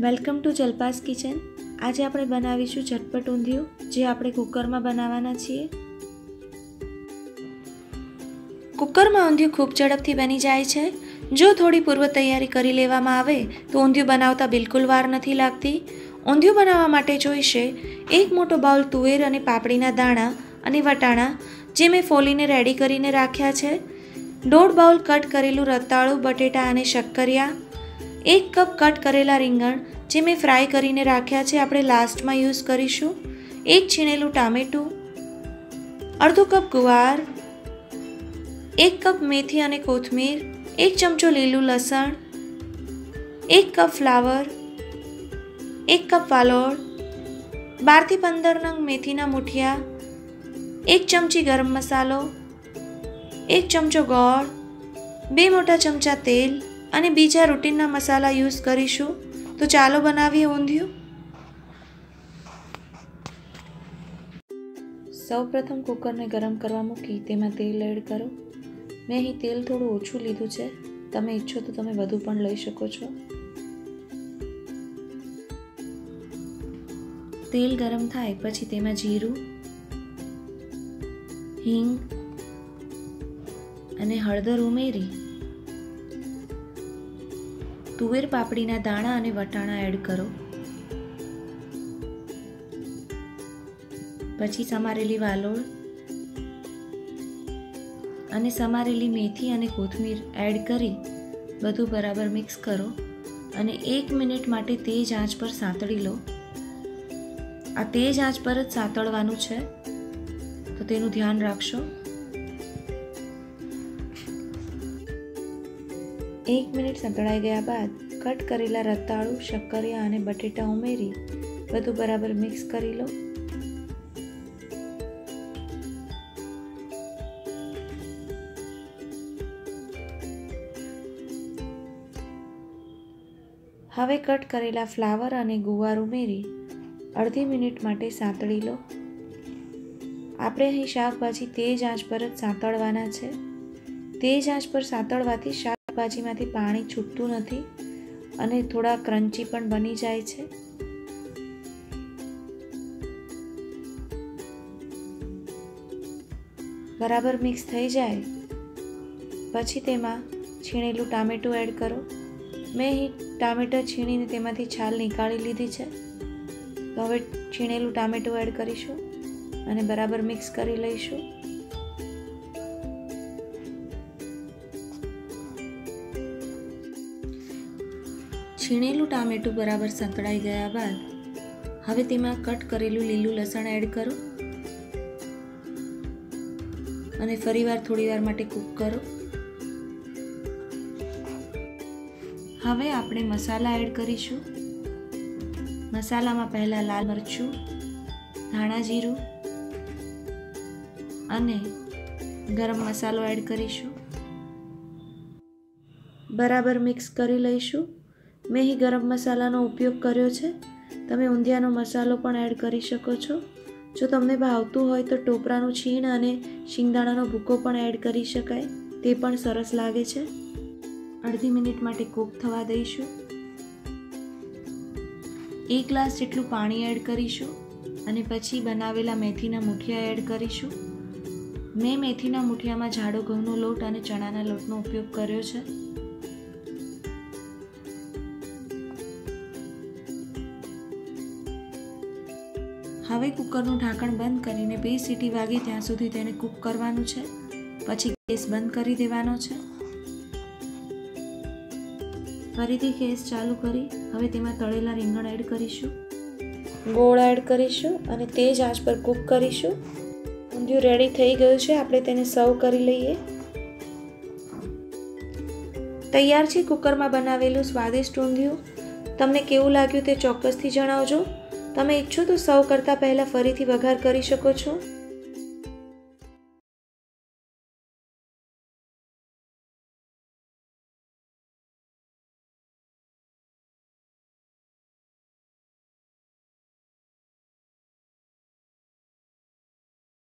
Welcome to Jalpa's kitchen. આજે આપણે બનાવીશું ઝટપટ ઊંધિયું, જે આપણે કુકરમાં બનાવવાના છીએ. કુકરમાં ઊંધિયું ખૂબ ઝડપથી બની જાય છે. જો થોડી પૂર્વ તૈયારી કરી લેવામાં આવે, તો ઊંધિયું બનાવતા બિલકુલ વાર નથી લાગતી. ઊંધિયું બનાવવા માટે જોઈશે એક મોટો બાઉલ તુવેર અને પાપડીના દાણા અને વટાણા, જે મેં ફોલીને રેડી કરીને રાખ્યા છે. દોઢ બાઉલ કટ કરેલું રતાળું, બટેટા અને શક્કરિયા એક કપ કટ કરેલા રીંગણ, જે મેં ફ્રાય કરીને રાખ્યા છે, આપણે લાસ્ટમાં યુઝ કરીશું. એક છીણેલું ટામેટું, અડધો કપ ગુવાર, એક કપ મેથી અને કોથમીર, એક ચમચો લીલું લસણ, એક કપ ફ્લાવર, એક કપ વાલોળ બારથી પંદર નંગ મેથીના મુઠિયા, એક ચમચી ગરમ મસાલો, એક ચમચો ગોળ, બે મોટા ચમચા તેલ અને બીજા રૂટીનના મસાલા યુઝ કરીશું. તો ચાલો બનાવીએ ઊંધિયું. સૌ પ્રથમ કુકરને ગરમ કરવા મૂકી તેમાં તેલ એડ કરો. મેં અહીં તેલ થોડું ઓછું લીધું છે. તમે ઈચ્છો તો તમે વધુ પણ લઈ શકો છો. તેલ ગરમ થાય પછી તેમાં જીરું, હિંગ અને હળદર ઉમેરી તુવેર પાપડીના દાણા અને વટાણા એડ કરો. પછી સમારેલી વાલોળ અને સમારેલી મેથી અને કોથમીર એડ કરી બધું બરાબર મિક્સ કરો અને એક મિનિટ માટે તેજ આંચ પર સાંતળી લો. આ તેજ આંચ પર જ સાંતળવાનું છે. તો તેનું ધ્યાન રાખશો. એક મિનિટ સંતળાઈ ગયા બાદ કટ કરેલા રતાળુ, શક્કરિયા અને બટેટા ઉમેરી, બધું બરાબર મિક્સ કરી લો. હવે કટ કરેલા ફ્લાવર અને ગુવાર ઉમેરી, અડધી મિનિટ માટે સાંતળી લો. આપણે અહીં શાકભાજી તેજ આંચ પર જ સાંતળવાના છે. તેજ આંચ પર સાંતળવાથી શાકભાજીમાંથી પાણી છૂટતું નથી અને થોડા ક્રન્ચી પણ બની જાય છે. બરાબર મિક્સ થઈ જાય. પછી તેમાં છીણેલું ટામેટું એડ કરો. મેં અહીં ટામેટા છીણીને તેમાંથી છાલ નીકાળી લીધી છે. તો હવે છીણેલું ટામેટું એડ કરીશું અને બરાબર મિક્સ કરી લઈશું. છીણેલું ટામેટું બરાબર સંતળાઈ ગયા બાદ હવે તેમાં કટ કરેલું લીલું લસણ એડ કરો અને ફરીવાર થોડી વાર માટે કૂક કરો. હવે આપણે મસાલા એડ કરીશું. મસાલામાં પહેલાં લાલ મરચું, ધાણા જીરું અને ગરમ મસાલો એડ કરીશું. બરાબર મિક્સ કરી લઈશું. મેં અહીં ગરમ મસાલાનો ઉપયોગ કર્યો છે. તમે ઊંધિયાનો મસાલો પણ એડ કરી શકો છો. જો તમને ભાવતું હોય તો ટોપરાનું છીણ અને શિંગદાણાનો ભૂકો પણ એડ કરી શકાય. તે પણ સરસ લાગે છે. અડધી મિનિટ માટે કૂક થવા દઈશું. એક ગ્લાસ જેટલું પાણી એડ કરીશું અને પછી બનાવેલા મેથીના મુઠિયા એડ કરીશું. મેં મેથીના મુઠિયામાં જાડો ઘઉંનો લોટ અને ચણાના લોટનો ઉપયોગ કર્યો છે. હવે કુકરનું ઢાંકણ બંધ કરીને બે સીટી વાગી ત્યાં સુધી તેને કૂક કરવાનું છે. પછી ગેસ બંધ કરી દેવાનો છે. ફરીથી ગેસ ચાલુ કરી, હવે તેમાં તળેલા રીંગણ એડ કરીશું. ગોળ એડ કરીશું અને તે જ આંચ પર કૂક કરીશું. ઊંધિયું રેડી થઈ ગયું છે, આપણે તેને સર્વ કરી લઈએ. તૈયાર છે કુકરમાં બનાવેલું સ્વાદિષ્ટ ઊંધિયું. તમને કેવું લાગ્યું તે ચોક્કસથી જણાવજો. તમે ઈચ્છો તો સર્વ કરતાં પહેલાં ફરીથી વઘાર કરી શકો છો.